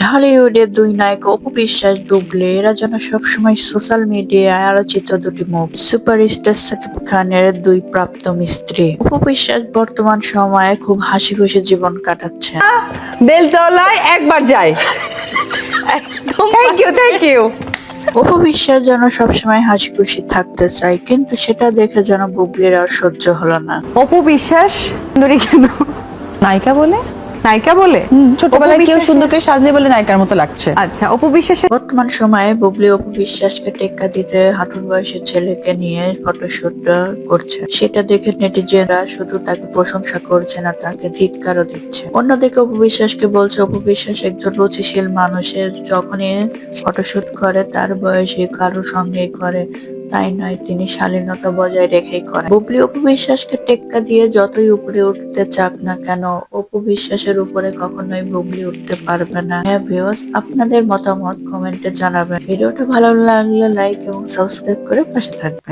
ঢালিউডের দুই নায়ক অপু বিশ্বাস বুবলি এরা যেন সবসময় সোশ্যাল মিডিয়ায় আলোচিত দুটি মুখ। সুপারস্টার সাকিব খানের দুই প্রাপ্ত স্ত্রী অপু বিশ্বাস বর্তমান সময়ে খুব হাসি খুশি জীবন কাটাচ্ছে বেলতলায় একবার যায় thank you thank you Apu Biswas যেন সবসময় হাসি খুশি থাকতে চায় কিন্তু সেটা দেখে যেন বুবলির আর সহ্য হলো না। অপু বিশ্বাস সুন্দরী কেন? নায়িকা বলে? নায়িকা বলে? ছোটবেলায় কেউ বিশ্বাসের- সুন্দর করে সাজনি বলে নায়িকার মতো লাগছে। আচ্ছা অপু বিশ্বাসের বর্তমান সময়ে বুবলি অপু বিশ্বাসকে টেক্কা দিতে হাঁটুর বয়সের ছেলেকে নিয়ে ফটোশুট করছে। সেটা দেখে নেটিজেনরা শুধু তাকে প্রশংসা করছে না তাকে ধিক্কারও দিচ্ছে। অন্যদিকে অপু বিশ্বাসকে বলছে অপু বিশ্বাস একজন রুচিশীল মানুষের যখনই ফটোশুট করে তার বয়সে কারোর সঙ্গে করে তাই নয়, তিনি শালীনতা বজায় রেখেই করেন। বুবলি অপু বিশ্বাসকে টেক্কা দিয়ে যতই উপরে উঠতে চাক না কেন, অপবিশ্বাসের উপরে কখনোই বুবলি উঠতে পারবে না। হ্যাঁ ভিউয়ার্স আপনাদের মতামত কমেন্টে জানাবেন। ভিডিওটা ভালো লাগলে লাইক এবং সাবস্ক্রাইব করে পাশে থাকবেন।